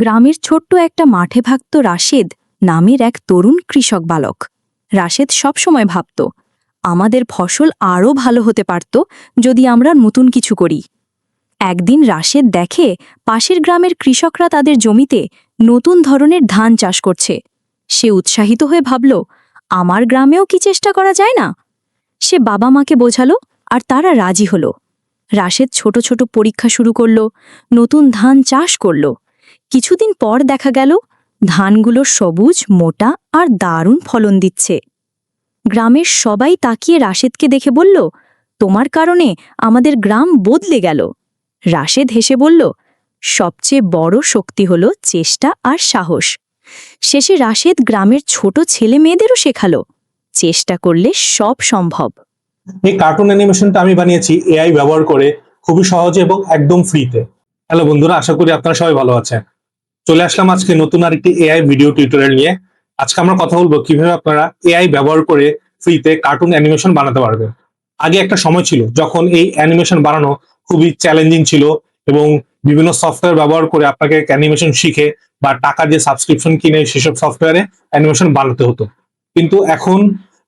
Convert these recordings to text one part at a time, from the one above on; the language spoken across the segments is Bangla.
গ্রামের ছোট্ট একটা মাঠে ভাগত রাশেদ নামের এক তরুণ কৃষক বালক। রাশেদ সবসময় ভাবত, আমাদের ফসল আরও ভালো হতে পারত যদি আমরা নতুন কিছু করি। একদিন রাশেদ দেখে পাশের গ্রামের কৃষকরা তাদের জমিতে নতুন ধরনের ধান চাষ করছে। সে উৎসাহিত হয়ে ভাবল, আমার গ্রামেও কি চেষ্টা করা যায় না? সে বাবা মাকে বোঝালো আর তারা রাজি হল। রাশেদ ছোট ছোট পরীক্ষা শুরু করল, নতুন ধান চাষ করল। কিছুদিন পর দেখা গেল, ধানগুলো সবুজ, মোটা আর দারুণ ফলন দিচ্ছে। গ্রামের সবাই তাকিয়ে রাশেদকে দেখে বলল, তোমার কারণে আমাদের গ্রাম বদলে গেল। রাশেদ হেসে বলল, সবচেয়ে বড় শক্তি হল চেষ্টা আর সাহস। শেষে রাশেদ গ্রামের ছোট ছেলে মেয়েদেরও শেখালো, চেষ্টা করলে সব সম্ভব। এই কার্টুন অ্যানিমেশনটা আমি বানিয়েছি এআই ব্যবহার করে, খুবই সহজে এবং একদম ফ্রিতে হ্যালো বন্ধুরা, আশা করি আপনারা সবাই ভালো আছেন। চলে আসলাম আজকে নতুন আরেকটি এআই ভিডিও টিউটোরিয়াল নিয়ে। আজকে আমরা কথা বলব কীভাবে আপনারা এআই ব্যবহার করে ফ্রিতে কার্টুন অ্যানিমেশন বানাতে পারবেন। আগে একটা সময় ছিল যখন এই অ্যানিমেশন বানানো খুবই চ্যালেঞ্জিং ছিল এবং বিভিন্ন সফটওয়্যার ব্যবহার করে আপনাকে অ্যানিমেশন শিখে বা টাকা দিয়ে সাবস্ক্রিপশন কিনে সেসব সফটওয়্যারে অ্যানিমেশন বানাতে হতো। কিন্তু এখন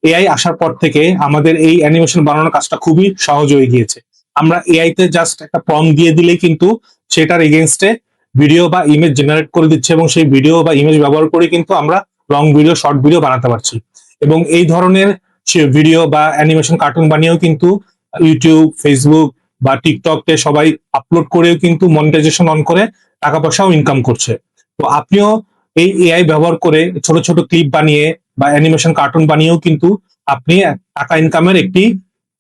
এআই আসার পর থেকে আমাদের এই অ্যানিমেশন বানানোর কাজটা খুবই সহজ হয়ে গিয়েছে। আমরা এআই তে জাস্ট একটা ফর্ম দিয়ে দিলেই কিন্তু সেটার এগেনস্টে ভিডিও বা ইমেজ জেনারেট করে দিচ্ছে এবং সেই ভিডিও বা ইমেজ ব্যবহার করে কিন্তু আমরা লং ভিডিও শর্ট ভিডিও বানাতে পারছি। এবং এই ধরনের ভিডিও বা অ্যানিমেশন কার্টুন বানিয়েও কিন্তু ইউটিউব ফেসবুক বা টিকটকে সবাই আপলোড করেও কিন্তু মনিটাইজেশন অন করে টাকা পয়সাও ইনকাম করছে। তো আপনিও এই এআই ব্যবহার করে ছোট ছোট ক্লিপ বানিয়ে বা অ্যানিমেশন কার্টুন বানিয়েও কিন্তু আপনি টাকা ইনকামের একটি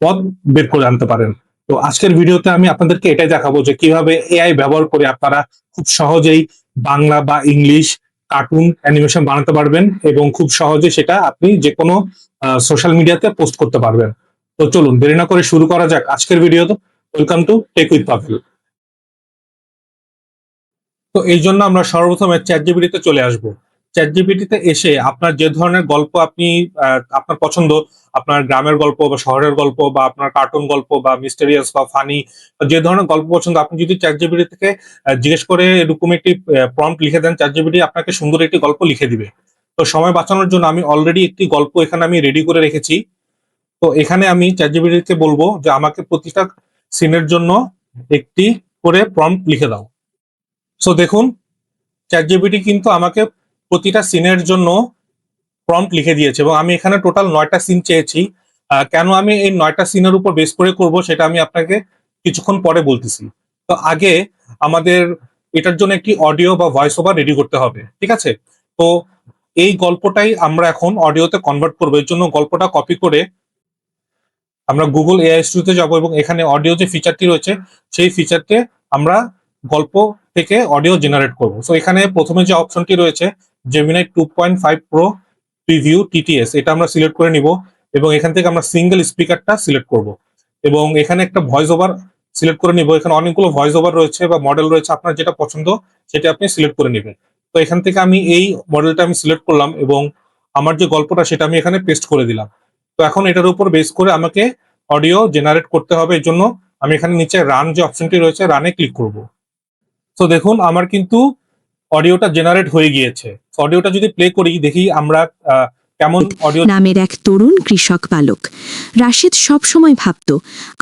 পথ বের করে আনতে পারেন। তো আজকের ভিডিওতে আমি আপনাদেরকে এটাই দেখাবো যে কীভাবে এআই ব্যবহার করে আপনারা খুব সহজেই বাংলা বা ইংলিশ কার্টুন অ্যানিমেশন বানাতে পারবেন এবং খুব সহজে সেটা আপনি যে কোনো সোশ্যাল মিডিয়াতে পোস্ট করতে পারবেন। তো চলুন, দেরি না করে শুরু করা যাক আজকের ভিডিও তো। Welcome to tech with Pavel তো এই জন্য আমরা সর্বপ্রথমে চ্যাট জিবিটিতে চলে আসব। চ্যাট জিবিটিতে এসে আপনার যে ধরনের গল্প আপনি আপনার পছন্দ, আপনার গ্রামের গল্প বা শহরের গল্প বা আপনার কার্টুন গল্প বা মিস্টেরিয়াস বা ফানি যে ধরনের গল্প পছন্দ, আপনি যদি চ্যাট জিবিটি থেকে জিজ্ঞেস করে এরকম একটি প্রম্পট লিখে দেন চ্যাট জিবিটি আপনাকে সুন্দর একটি গল্প লিখে দিবে। তো সময় বাঁচানোর জন্য আমি অলরেডি একটি গল্প এখানে আমি রেডি করে রেখেছি। তো এখানে আমি চ্যাট জিবিটিকে বলব যে আমাকে প্রতিটা সিনের জন্য একটি করে প্রম্পট লিখে দাও। সো দেখুন চ্যাট জিবিটি কিন্তু আমাকে প্রতিটা সিনের জন্য প্রম্পট লিখে দিয়েছে এবং আমি এখানে টোটাল নয়টা সিন চেয়েছি। কেন আমি এই নয়টা সিনের উপর বেস করে করব সেটা আমি আপনাকে কিছুক্ষণ পরে বলতেছি। তো আগে আমাদের এটার জন্য একটি অডিও বা ভয়েস ওভার রেডি করতে হবে, ঠিক আছে? তো এই গল্পটাই আমরা এখন অডিওতে কনভার্ট করব। এর জন্য গল্পটা কপি করে আমরা গুগল এআই স্টুডিওতে যাব এবং এখানে অডিও যে ফিচারটি রয়েছে, সেই ফিচারতে আমরা গল্প থেকে অডিও জেনারেট করব। সো এখানে প্রথমে যে অপশনটি রয়েছে Gemini two point five pro preview TTS এটা আমরা সিলেক্ট করে নিব এবং এখান থেকে আমরা সিঙ্গেল স্পিকারটা সিলেক্ট করব। এবং এখানে একটা ভয়েস ওভার সিলেক্ট করে নিব। এখানে অনেকগুলো ভয়েস ওভার রয়েছে বা মডেল রয়েছে, আপনার যেটা পছন্দ সেটা আপনি সিলেক্ট করে নেবেন। তো এখান থেকে আমি এই মডেলটা আমি সিলেক্ট করলাম এবং আমার যে গল্পটা সেটা আমি এখানে পেস্ট করে দিলাম। তো এখন এটার উপর বেস করে আমাকে অডিও জেনারেট করতে হবে, এর জন্য আমি এখানে নিচে রান যে অপশনটি রয়েছে রানে ক্লিক করব। তো দেখুন, আমার কিন্তু অডিওটা জেনারেট হয়ে গিয়েছে। অডিওটা যদি প্লে করি দেখি আমরা কেমন অডিও নামের এক তরুণ কৃষক বালক। রাশেদ সবসময় ভাবত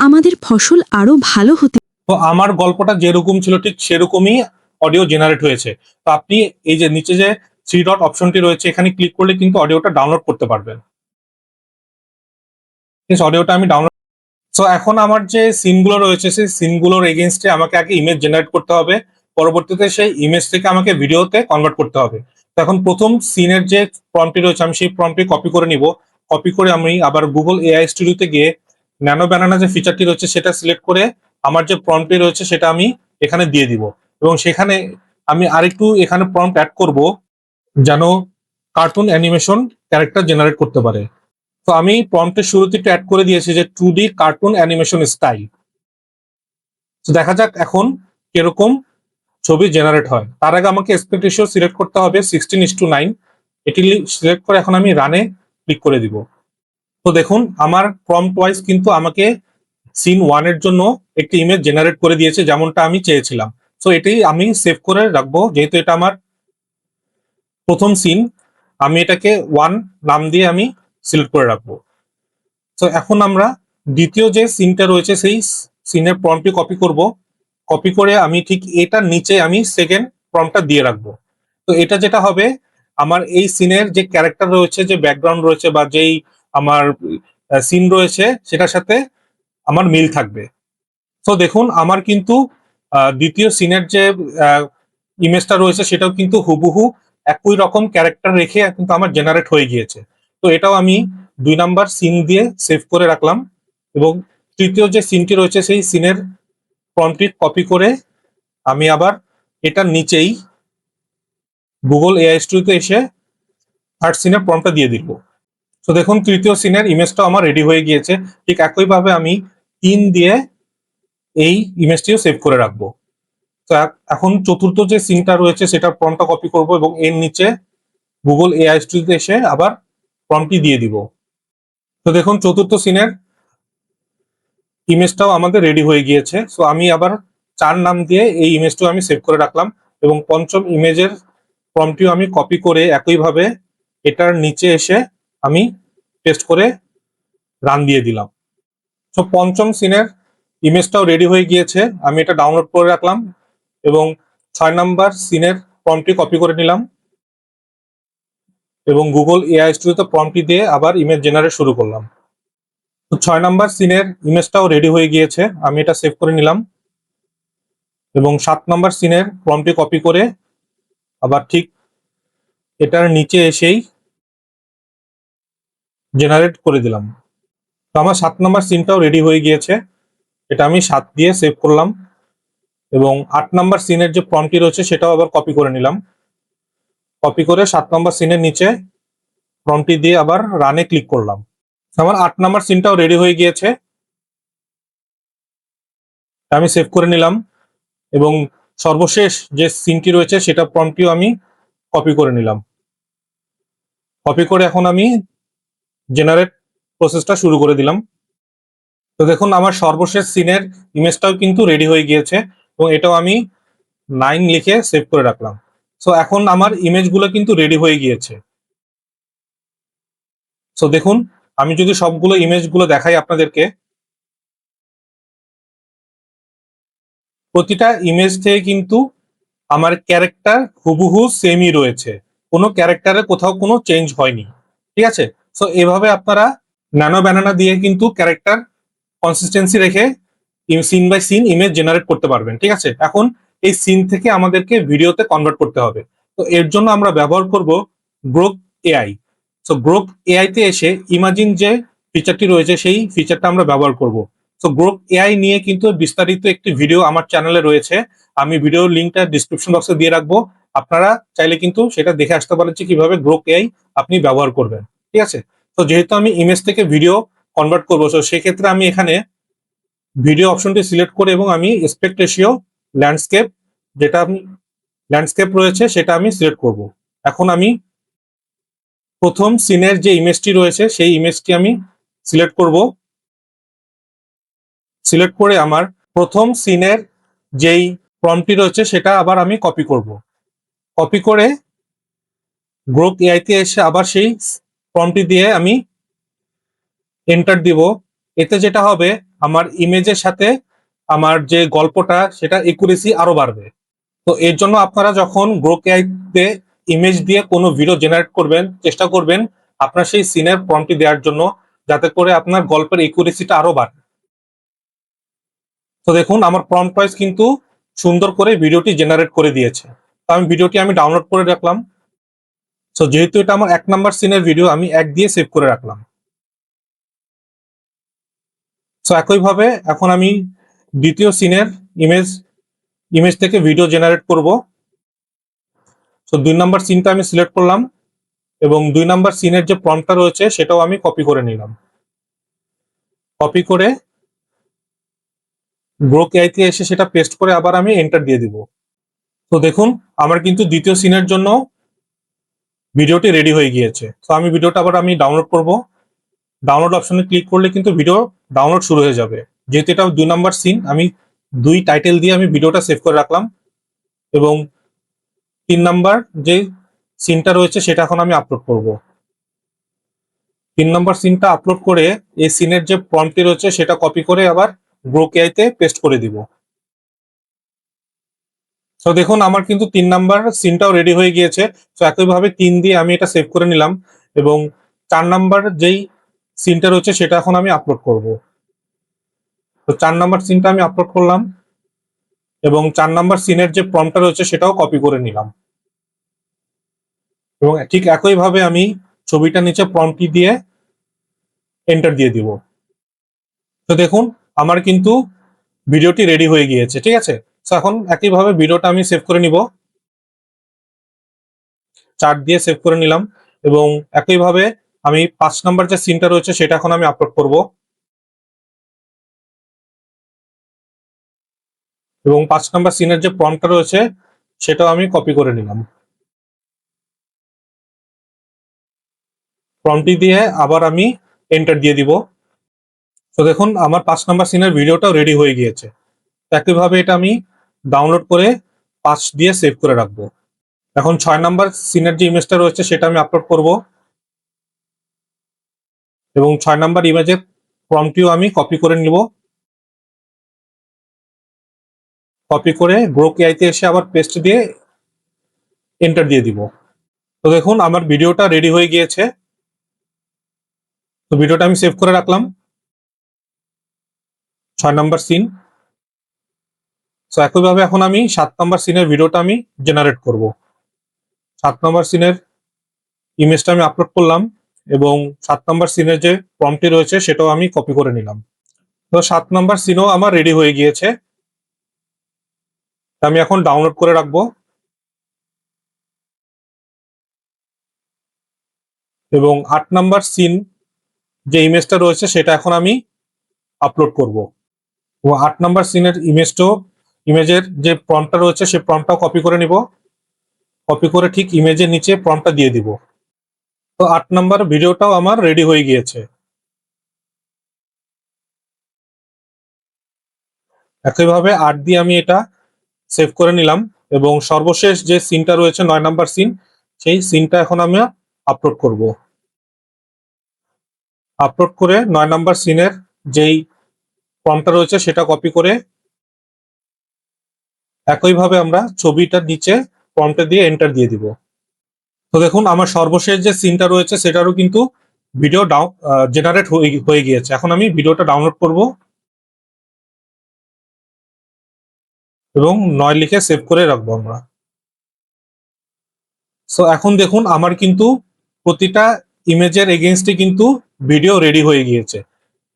আমাদের ফসল আরও ভালো হতে তো আমার গল্পটা যেরকম ছিল ঠিক সেরকমই অডিও জেনারেট হয়েছে। তো আপনি এই যে নিচে যে থ্রি ডট অপশনটি রয়েছে এখানে ক্লিক করলে কিন্তু অডিওটা ডাউনলোড করতে পারবেন। অডিওটা আমি ডাউনলোড সো এখন আমার যে সিনগুলো রয়েছে সেই সিনগুলোর এগেনস্টে আমাকে আগে ইমেজ জেনারেট করতে হবে। পরবর্তীতে সেই ইমেজ থেকে আমাকে ভিডিওতে কনভার্ট করতে হবে। এখন প্রথম সিনের যে প্রম্পটি রয়েছে, আমি সেই প্রম্পটি কপি করে নিব। কপি করে আমি আবার গুগল এআই স্টুডিওতে গিয়ে ন্যানো ব্যানানা যে ফিচারটি রয়েছে, সেটা সিলেক্ট করে আমার যে প্রম্পটি রয়েছে, সেটা আমি এখানে দিয়ে দিব। এবং সেখানে আমি আরেকটু এখানে প্রম্পট অ্যাড করব, যেন কার্টুন অ্যানিমেশন ক্যারেক্টার জেনারেট করতে পারে। তো আমি প্রম্পটের শুরুতে একটু অ্যাড করে দিয়েছি যে two D cartoon animation style দেখা যাক এখন কীরকম ছবি জেনারেট হয়। তার আগে আমাকে এসপেক্ট রেশিও সিলেক্ট করতে হবে সিক্সটিন ইস টু নাইন এটি সিলেক্ট করে এখন আমি রানে ক্লিক করে দিব। তো দেখুন, আমার প্রম্পট ওয়াইজ কিন্তু আমাকে সিন ওয়ানের জন্য একটি ইমেজ জেনারেট করে দিয়েছে, যেমনটা আমি চেয়েছিলাম। সো এটাই আমি সেভ করে রাখব, যেহেতু এটা আমার প্রথম সিন আমি এটাকে ওয়ান নাম দিয়ে আমি সিলেক্ট করে রাখব। তো এখন আমরা দ্বিতীয় যে সিনটা রয়েছে, সেই সিনের প্রম্পটি কপি করব। কপি করে আমি ঠিক এটার নিচে আমি সেকেন্ড প্রম্পটটা দিয়ে রাখব। তো এটা যেটা হবে, আমার এই সিনের যে ক্যারেক্টার রয়েছে, যে ব্যাকগ্রাউন্ড রয়েছে বা যেই আমার সিন রয়েছে, সেটার সাথে আমার মিল থাকবে। তো দেখুন, আমার কিন্তু দ্বিতীয় সিনের যে ইমেজটা রয়েছে, সেটাও কিন্তু হুবহু একই রকম ক্যারেক্টার রেখে কিন্তু আমার জেনারেট হয়ে গিয়েছে। তো এটাও আমি দুই নাম্বার সিন দিয়ে সেভ করে রাখলাম এবং তৃতীয় যে সিনটি রয়েছে, সেই সিনের প্রম্পটি কপি করে আমি আবার এটার নিচেই গুগল এআই স্টুডিওতে এসে থার্ড সিনের প্রম্পটটা দিয়ে দিব তো দেখুন, তৃতীয় সিনের ইমেজটাও আমার রেডি হয়ে গিয়েছে। ঠিক একইভাবে আমি তিন দিয়ে এই ইমেজটিও সেভ করে রাখব। তো এখন চতুর্থ যে সিনটা রয়েছে সেটা প্রম্পটটা কপি করব এবং এর নিচে গুগল এআই স্টুডিওতে এসে আবার প্রম্পটটি দিয়ে দিব। তো দেখুন, চতুর্থ সিনের ইমেজটাও আমাদের রেডি হয়ে গিয়েছে। সো আমি আবার চার নাম দিয়ে এই ইমেজটাও আমি সেভ করে রাখলাম এবং পঞ্চম ইমেজের ফর্মটিও আমি কপি করে একইভাবে এটার নিচে এসে আমি পেস্ট করে রান দিয়ে দিলাম। সো পঞ্চম সিনের ইমেজটাও রেডি হয়ে গিয়েছে। আমি এটা ডাউনলোড করে রাখলাম এবং ছয় নাম্বার সিনের ফর্মটি কপি করে নিলাম এবং গুগল এআই স্টুডিওতে প্রম্পটি দিয়ে আবার ইমেজ জেনারেট শুরু করলাম। তো ছয় নাম্বার সিনের ইমেজটাও রেডি হয়ে গিয়েছে। আমি এটা সেভ করে নিলাম। এবং সাত নাম্বার সিনের ফর্মটি কপি করে আবার ঠিক এটার নিচে এসেই জেনারেট করে দিলাম। তো আমার সাত নাম্বার সিনটাও রেডি হয়ে গিয়েছে। এটা আমি সাত দিয়ে সেভ করলাম। এবং আট নাম্বার সিনের যে ফর্মটি রয়েছে সেটাও আবার কপি করে নিলাম। কপি করে সাত নাম্বার সিনের নিচে ফর্মটি দিয়ে আবার রানে ক্লিক করলাম। আমার আট নাম্বার সিনটাও রেডি হয়ে গিয়েছে। আমি সেভ করে নিলাম এবং সর্বশেষ যে সিনটি রয়েছে সেটা প্রম্পটিও আমি কপি করে নিলাম। কপি করে এখন আমি জেনারেট প্রসেসটা শুরু করে দিলাম। তো দেখুন, আমার সর্বশেষ সিনের ইমেজটাও কিন্তু রেডি হয়ে গিয়েছে এবং এটাও আমি নাইন লিখে সেভ করে রাখলাম। সো এখন আমার ইমেজগুলো কিন্তু রেডি হয়ে গিয়েছে। সো দেখুন আমি যদি সবগুলো ইমেজগুলো দেখাই আপনাদেরকে, প্রতিটা ইমেজ থেকে কিন্তু আমার ক্যারেক্টার হুবহু সেমই রয়েছে। কোনো ক্যারেক্টারে কোথাও কোনো চেঞ্জ হয়নি। ঠিক আছে? সো এভাবে আপনারা ন্যানো ব্যানানা দিয়ে কিন্তু ক্যারেক্টার কনসিস্টেন্সি রেখে scene by scene image generate করতে পারবেন। ঠিক আছে? এখন এই সিন থেকে আমাদেরকে ভিডিওতে কনভার্ট করতে হবে। তো এর জন্য আমরা ব্যবহার করব Grok AI so Grok AI তে এসে ইমাজিন যে ফিচারটি রয়েছে, সেই ফিচারটা আমরা ব্যবহার করব। সো গ্রোক এআই নিয়ে কিন্তু বিস্তারিত একটি ভিডিও আমার চ্যানেলে রয়েছে। আমি ভিডিও লিঙ্কটা ডিসক্রিপশন বক্সে দিয়ে রাখব। আপনারা চাইলে কিন্তু সেটা দেখে আসতে পারেন যে কীভাবে গ্রোক এআই আপনি ব্যবহার করবেন। ঠিক আছে? তো যেহেতু আমি ইমেজ থেকে ভিডিও কনভার্ট করব তো সেক্ষেত্রে আমি এখানে ভিডিও অপশনটি সিলেক্ট করে এবং আমি এসপেক্ট রেশিও ল্যান্ডস্কেপ যেটা ল্যান্ডস্কেপ রয়েছে, সেটা আমি সিলেক্ট করব। এখন আমি প্রথম সিনের যে ইমেজটি রয়েছে, সেই ইমেজটি আমি সিলেক্ট করব। সিলেক্ট করে আমার প্রথম সিনের যেই প্রম্পটি রয়েছে, সেটা আবার আমি কপি করব। কপি করে গ্রুপ এআইতে এসে আবার সেই প্রম্পটি দিয়ে আমি এন্টার দিব। এতে যেটা হবে, আমার ইমেজের সাথে আমার যে গল্পটা, সেটা একুরেসি আরও বাড়বে। তো এর জন্য আপনারা যখন গ্রোক এআইতে ইমেজ দিয়ে কোনো ভিডিও জেনারেট করবেন, চেষ্টা করবেন আপনার সেই সিনের প্রম্পটি দেওয়ার জন্য, যাতে করে আপনার গল্পের একুরেসিটা আরও বাড়ে। তো দেখুন, আমার প্রম্পট ওয়াইজ কিন্তু সুন্দর করে ভিডিওটি জেনারেট করে দিয়েছে। তো আমি ভিডিওটি আমি ডাউনলোড করে রাখলাম। তো যেহেতু এটা আমার এক নাম্বার সিনের ভিডিও আমি এক দিয়ে সেভ করে রাখলাম। সো একইভাবে এখন আমি দ্বিতীয় সিনের ইমেজ ইমেজ থেকে ভিডিও জেনারেট করব। সো দুই নাম্বার সিনটা আমি সিলেক্ট করলাম এবং দুই নাম্বার সিনের যে প্রম্পটটা রয়েছে সেটাও আমি কপি করে নিলাম। কপি করে গ্রোক আইতে এসে সেটা পেস্ট করে আবার আমি এন্টার দিয়ে দিব। তো দেখুন, আমার কিন্তু দ্বিতীয় সিনের জন্য ভিডিওটি রেডি হয়ে গিয়েছে। তো আমি ভিডিওটা আবার আমি ডাউনলোড করব। ডাউনলোড অপশনে ক্লিক করলে কিন্তু ভিডিও ডাউনলোড শুরু হয়ে যাবে। যেহেতু এটা দুই নাম্বার সিন আমি দুই টাইটেল দিয়ে আমি ভিডিওটা সেভ করে রাখলাম এবং তিন নাম্বার যে সিনটা রয়েছে সেটা এখন আমি আপলোড করব। তিন নাম্বার সিনটা আপলোড করে এই সিনের যে প্রম্পটি রয়েছে সেটা কপি করে আবার গ্রোকেআইতে পেস্ট করে দিব। তো দেখুন, আমার কিন্তু তিন নাম্বার সিনটাও রেডি হয়ে গিয়েছে। তো একইভাবে তিন দিয়ে আমি এটা সেভ করে নিলাম এবং চার নাম্বার যেই সিনটা রয়েছে সেটা এখন আমি আপলোড করব। তো চার নাম্বার সিনটা আমি আপলোড করলাম। এবং চার নাম্বার সিনের যে প্রমটা রয়েছে সেটাও কপি করে নিলাম। এবং ঠিক একইভাবে আমি ছবিটা নিচে প্রম্পটি দিয়ে এন্টার দিয়ে দিব। তো দেখুন, আমার কিন্তু ভিডিওটি রেডি হয়ে গিয়েছে, ঠিক আছে? তো এখন একইভাবে ভিডিওটা আমি সেভ করে নিব। চার্ট দিয়ে সেভ করে নিলাম এবং একইভাবে আমি পাঁচ নাম্বার যে সিনটা রয়েছে সেটা এখন আমি আপলোড করব। এবং পাঁচ নাম্বার সিনের যে প্রম্পটা রয়েছে, সেটাও আমি কপি করে নিলাম। প্রম্পটি দিয়ে আবার আমি এন্টার দিয়ে দিব। তো দেখুন, আমার পাঁচ নাম্বার সিনের ভিডিওটাও রেডি হয়ে গিয়েছে। একইভাবে এটা আমি ডাউনলোড করে পাঁচ দিয়ে সেভ করে রাখব। এখন ছয় নাম্বার সিনের যে ইমেজটা রয়েছে, সেটা আমি আপলোড করব। এবং ছয় নাম্বার ইমেজের প্রম্পটিও আমি কপি করে নিব। কপি করে গ্রো কেআইতে এসে আবার পেস্ট দিয়ে এন্টার দিয়ে দিব। তো দেখুন, আমার ভিডিওটা রেডি হয়ে গিয়েছে। তো ভিডিওটা আমি সেভ করে রাখলাম। ছয় নম্বর সিন তো একইভাবে এখন আমি সাত নম্বর সিনের ভিডিওটা আমি জেনারেট করব। সাত নম্বর সিনের ইমেজটা আমি আপলোড করলাম এবং সাত নম্বর সিনের যে প্রম্পটি রয়েছে, সেটাও আমি কপি করে নিলাম। তো সাত নম্বর সিনও আমার রেডি হয়ে গিয়েছে। আমি এখন ডাউনলোড করে রাখব। এবং আট নাম্বার সিন যে ইমেজটা রয়েছে, সেটা এখন আমি আপলোড করব। এবং আট নাম্বার সিনের ইমেজটাও ইমেজের যে প্রম্পটা রয়েছে সেই প্রম্পটাও কপি করে নিব। কপি করে ঠিক ইমেজের নিচে প্রম্পটা দিয়ে দিব। তো আট নাম্বার ভিডিওটাও আমার রেডি হয়ে গিয়েছে। একইভাবে আট দিয়ে আমি এটা সেভ করে নিলাম এবং সর্বশেষ যে সিনটা রয়েছে নয় নাম্বার সিন, সেই সিনটা এখন আমি আপলোড করব। আপলোড করে নয় নাম্বার সিনের যেই ফর্মটা রয়েছে সেটা কপি করে একইভাবে আমরা ছবিটার নিচে ফর্মটা দিয়ে এন্টার দিয়ে দিব। তো দেখুন, আমার সর্বশেষ যে সিনটা রয়েছে সেটারও কিন্তু ভিডিও ডাউন জেনারেট হয়ে গিয়েছে। এখন আমি ভিডিওটা ডাউনলোড করব। এবং নয় লিখে সেভ করে রাখব আমরা। সো এখন দেখুন আমার কিন্তু প্রতিটা ইমেজের এগেনস্টে কিন্তু ভিডিও রেডি হয়ে গিয়েছে।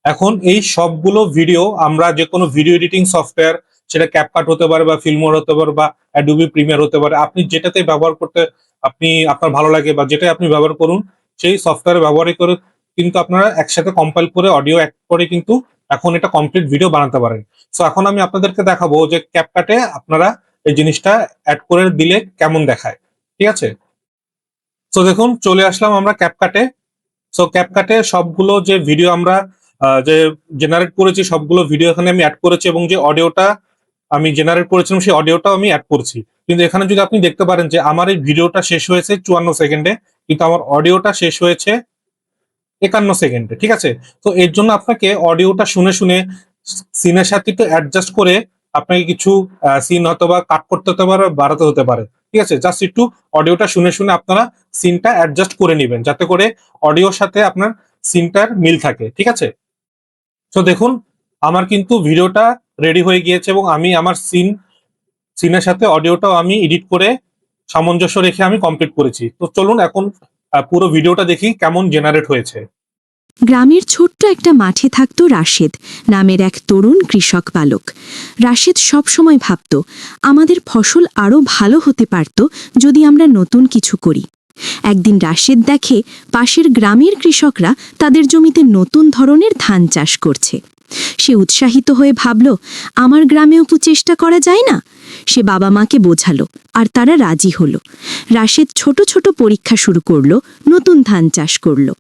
এখন এই সবগুলো ভিডিও আমরা যে কোনো ভিডিও এডিটিং সফটওয়্যার সেটা ক্যাপকাট হতে পারে বা ফিল্মোর হতে পারে বা অ্যাডুবি প্রিমিয়ার হতে পারে, আপনি যেটাতে ব্যবহার করতে আপনি, আপনার ভালো লাগে বা যেটাই আপনি ব্যবহার করুন, সেই সফটওয়্যার ব্যবহার করে কিন্তু আপনারা একসাথে কম্পাইল করে অডিও অ্যাড করে কিন্তু এখন এটা কমপ্লিট ভিডিও বানাতে পারেন। সো এখন আমি আপনাদেরকে দেখাবো যে ক্যাপকাটে আপনারা এই জিনিসটা অ্যাড করে দিলে কেমন দেখায়। ঠিক আছে? সো দেখুন, চলে আসলাম আমরা ক্যাপকাটে সো ক্যাপকাটে সবগুলো যে ভিডিও আমরা যে জেনারেট করেছি, সবগুলো ভিডিও এখানে আমি অ্যাড করেছি এবং যে অডিওটা আমি জেনারেট করেছিলাম, সেই অডিওটাও আমি অ্যাড করছি। কিন্তু এখানে যদি আপনি দেখতে পারেন যে আমার এই ভিডিওটা শেষ হয়েছে চুয়ান্ন সেকেন্ডে কিন্তু আমার অডিওটা শেষ হয়েছে একান্ন সেকেন্ডে, ঠিক আছে? তো এর জন্য আপনাকে অডিওটা শুনে শুনে সিনের সাথে একটু অ্যাডজাস্ট করে আপনাকে কিছু সিন হয়তো বা কাট করতে হতে পারে, বাড়াতে হতে পারে, ঠিক আছে? জাস্ট একটু অডিওটা শুনে শুনে আপনারা সিনটা অ্যাডজাস্ট করে নেবেন, যাতে করে অডিওর সাথে আপনার সিনটার মিল থাকে, ঠিক আছে? তো দেখুন, আমার কিন্তু ভিডিওটা রেডি হয়ে গিয়েছে এবং আমি আমার সিন সিনের সাথে অডিওটাও আমি এডিট করে সামঞ্জস্য রেখে আমি কমপ্লিট করেছি। তো চলুন এখন পুরো ভিডিওটা দেখি কেমন জেনারেট হয়েছে। গ্রামের ছোট্ট একটা মাঠে থাকত রাশেদ নামের এক তরুণ কৃষক বালক। রাশেদ সবসময় ভাবত, আমাদের ফসল আরও ভালো হতে পারত যদি আমরা নতুন কিছু করি। একদিন রাশেদ দেখে পাশের গ্রামের কৃষকরা তাদের জমিতে নতুন ধরনের ধান চাষ করছে। সে উৎসাহিত হয়ে ভাবল, আমার গ্রামেও চেষ্টা করা যায় না? সে বাবা মাকে বোঝালো আর তারা রাজি হলো। রাশেদ ছোট ছোট পরীক্ষা শুরু করল, নতুন ধান চাষ করল।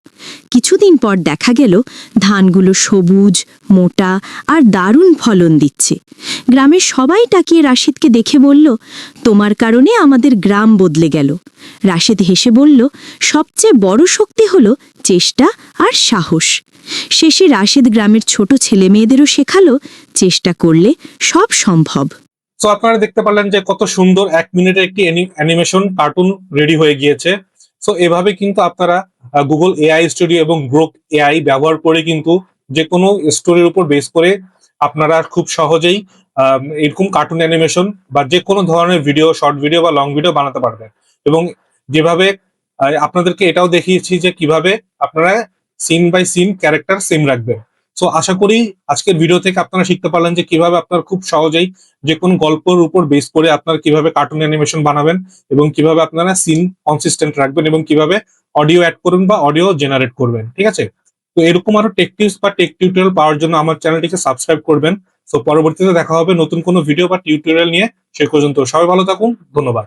কিছুদিন পর দেখা গেল, ধানগুলো সবুজ, মোটা আর দারুণ ফলন দিচ্ছে। গ্রামের সবাই তাকিয়ে রাশেদকে দেখে বলল, তোমার কারণে আমাদের গ্রাম বদলে গেল। রাশেদ হেসে বলল, সবচেয়ে বড় শক্তি হলো চেষ্টা আর সাহস। শেষে রাশেদ গ্রামের ছোট ছেলে মেয়েদেরও শেখালো, চেষ্টা করলে সব সম্ভব। তো আপনারা দেখতে পারলেন যে কত সুন্দর এক মিনিটের একটি অ্যানিমেশন কার্টুন রেডি হয়ে গিয়েছে। সো এভাবে কিন্তু আপনারা গুগল এআই স্টুডিও এবং গ্রোক এআই ব্যবহার করে কিন্তু যে কোনো স্টোরির উপর বেস করে আপনারা খুব সহজেই এরকম কার্টুন অ্যানিমেশন বা যে কোনো ধরনের ভিডিও শর্ট ভিডিও বা লং ভিডিও বানাতে পারবেন। এবং যেভাবে আপনাদেরকে এটাও দেখিয়েছি যে কীভাবে আপনারা scene by scene character same রাখবেন। সো আশা করি আজকের ভিডিও থেকে আপনারা শিখতে পারলেন যে কীভাবে আপনারা খুব সহজেই যে কোনো গল্পের উপর বেস করে আপনারা কীভাবে কার্টুন অ্যানিমেশন বানাবেন এবং কীভাবে আপনারা সিন কনসিস্টেন্ট রাখবেন এবং কীভাবে অডিও অ্যাড করবেন বা অডিও জেনারেট করবেন, ঠিক আছে? তো এরকম আরও টেক টিপস বা টেক টিউটোরিয়াল পাওয়ার জন্য আমার চ্যানেলটিকে সাবস্ক্রাইব করবেন। তো পরবর্তীতে দেখা হবে নতুন কোনো ভিডিও বা টিউটোরিয়াল নিয়ে, সে পর্যন্ত সবাই ভালো থাকুন, ধন্যবাদ।